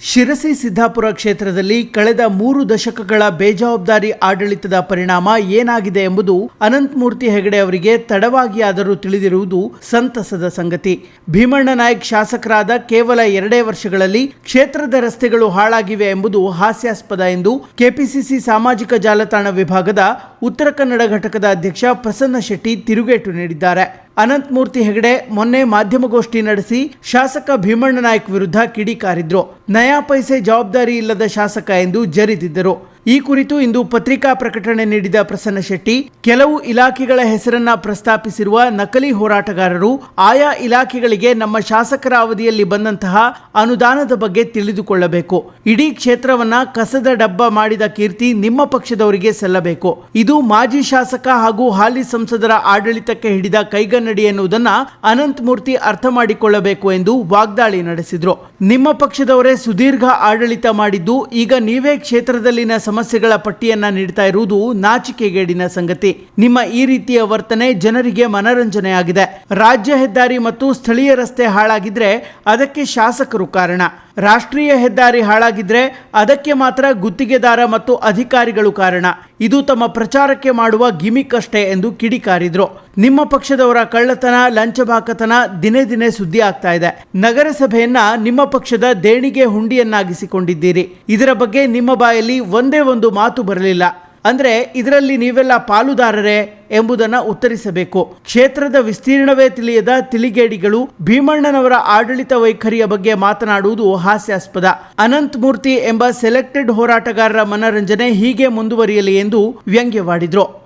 ಶಿರಸಿ ಸಿದ್ದಾಪುರ ಕ್ಷೇತ್ರದಲ್ಲಿ ಕಳೆದ ಮೂರು ದಶಕಗಳ ಬೇಜವಾಬ್ದಾರಿ ಆಡಳಿತದ ಪರಿಣಾಮ ಏನಾಗಿದೆ ಎಂಬುದು ಅನಂತಮೂರ್ತಿ ಹೆಗಡೆ ಅವರಿಗೆ ತಡವಾಗಿಯಾದರೂ ತಿಳಿದಿರುವುದು ಸಂತಸದ ಸಂಗತಿ. ಭೀಮಣ್ಣ ನಾಯಕ್ ಶಾಸಕರಾದ ಕೇವಲ ಎರಡೇ ವರ್ಷಗಳಲ್ಲಿ ಕ್ಷೇತ್ರದ ರಸ್ತೆಗಳು ಹಾಳಾಗಿವೆ ಎಂಬುದು ಹಾಸ್ಯಾಸ್ಪದ ಎಂದು ಕೆಪಿಸಿಸಿ ಸಾಮಾಜಿಕ ಜಾಲತಾಣ ವಿಭಾಗದ ಉತ್ತರ ಕನ್ನಡ ಘಟಕದ ಅಧ್ಯಕ್ಷ ಪ್ರಸನ್ನ ಶೆಟ್ಟಿ ತಿರುಗೇಟು ನೀಡಿದ್ದಾರೆ. ಅನಂತಮೂರ್ತಿ ಹೆಗಡೆ ಮೊನ್ನೆ ಮಾಧ್ಯಮಗೋಷ್ಠಿ ನಡೆಸಿ ಶಾಸಕ ಭೀಮಣ್ಣ ನಾಯಕ್ ವಿರುದ್ಧ ಕಿಡಿಕಾರಿದ್ರು ನಯಾ ಪೈಸೆ ಜವಾಬ್ದಾರಿ ಇಲ್ಲದ ಶಾಸಕ ಎಂದು ಜರಿದಿದ್ದರು. ಈ ಕುರಿತು ಇಂದು ಪತ್ರಿಕಾ ಪ್ರಕಟಣೆ ನೀಡಿದ ಪ್ರಸನ್ನ ಶೆಟ್ಟಿ, ಕೆಲವು ಇಲಾಖೆಗಳ ಹೆಸರನ್ನ ಪ್ರಸ್ತಾಪಿಸಿರುವ ನಕಲಿ ಹೋರಾಟಗಾರರು ಆಯಾ ಇಲಾಖೆಗಳಿಗೆ ನಮ್ಮ ಶಾಸಕರ ಅವಧಿಯಲ್ಲಿ ಬಂದಂತಹ ಅನುದಾನದ ಬಗ್ಗೆ ತಿಳಿದುಕೊಳ್ಳಬೇಕು. ಇಡೀ ಕ್ಷೇತ್ರವನ್ನ ಕಸದ ಡಬ್ಬ ಮಾಡಿದ ಕೀರ್ತಿ ನಿಮ್ಮ ಪಕ್ಷದವರಿಗೆ ಸಲ್ಲಬೇಕು. ಇದು ಮಾಜಿ ಶಾಸಕ ಹಾಗೂ ಹಾಲಿ ಸಂಸದರ ಆಡಳಿತಕ್ಕೆ ಹಿಡಿದ ಕೈಗನ್ನಡಿ ಎನ್ನುವುದನ್ನ ಅನಂತ್ ಮೂರ್ತಿ ಅರ್ಥ ಮಾಡಿಕೊಳ್ಳಬೇಕು ಎಂದು ವಾಗ್ದಾಳಿ ನಡೆಸಿದ್ರು. ನಿಮ್ಮ ಪಕ್ಷದವರೇ ಸುದೀರ್ಘ ಆಡಳಿತ ಮಾಡಿದ್ದು ಈಗ ನೀವೇ ಕ್ಷೇತ್ರದಲ್ಲಿನ ಸಮಸ್ಯೆಗಳ ಪಟ್ಟಿಯನ್ನ ನೀಡ್ತಾ ಇರುವುದು ನಾಚಿಕೆಗೇಡಿನ ಸಂಗತಿ. ನಿಮ್ಮ ಈ ರೀತಿಯ ವರ್ತನೆ ಜನರಿಗೆ ಮನರಂಜನೆಯಾಗಿದೆ. ರಾಜ್ಯ ಹೆದ್ದಾರಿ ಮತ್ತು ಸ್ಥಳೀಯ ರಸ್ತೆ ಹಾಳಾಗಿದ್ರೆ ಅದಕ್ಕೆ ಶಾಸಕರು ಕಾರಣ. ರಾಷ್ಟ್ರೀಯ ಹೆದ್ದಾರಿ ಹಾಳಾಗಿದ್ರೆ ಅದಕ್ಕೆ ಮಾತ್ರ ಗುತ್ತಿಗೆದಾರ ಮತ್ತು ಅಧಿಕಾರಿಗಳು ಕಾರಣ. ಇದು ತಮ್ಮ ಪ್ರಚಾರಕ್ಕೆ ಮಾಡುವ ಗಿಮಿಕ್ ಅಷ್ಟೇ ಎಂದು ಕಿಡಿಕಾರಿದ್ರು. ನಿಮ್ಮ ಪಕ್ಷದವರ ಕಳ್ಳತನ, ಲಂಚಬಾಕತನ ದಿನೇ ದಿನೇ ಸುದ್ದಿ ಆಗ್ತಾ ಇದೆ. ನಗರಸಭೆಯನ್ನ ನಿಮ್ಮ ಪಕ್ಷದ ದೇಣಿಗೆ ಹುಂಡಿಯನ್ನಾಗಿಸಿಕೊಂಡಿದ್ದೀರಿ. ಇದರ ಬಗ್ಗೆ ನಿಮ್ಮ ಬಾಯಲ್ಲಿ ಒಂದೇ ಒಂದು ಮಾತು ಬರಲಿಲ್ಲ. ಅಂದ್ರೆ ಇದರಲ್ಲಿ ನೀವೆಲ್ಲ ಪಾಲುದಾರರೇ ಎಂಬುದನ್ನು ಉತ್ತರಿಸಬೇಕು. ಕ್ಷೇತ್ರದ ವಿಸ್ತೀರ್ಣವೇ ತಿಳಿಯದ ತಿಳಿಗೇಡಿಗಳು ಭೀಮಣ್ಣನವರ ಆಡಳಿತ ವೈಖರಿಯ ಬಗ್ಗೆ ಮಾತನಾಡುವುದು ಹಾಸ್ಯಾಸ್ಪದ. ಅನಂತಮೂರ್ತಿ ಎಂಬ ಸೆಲೆಕ್ಟೆಡ್ ಹೋರಾಟಗಾರರ ಮನರಂಜನೆ ಹೀಗೆ ಮುಂದುವರಿಯಲಿ ಎಂದು ವ್ಯಂಗ್ಯವಾಡಿದ್ರು.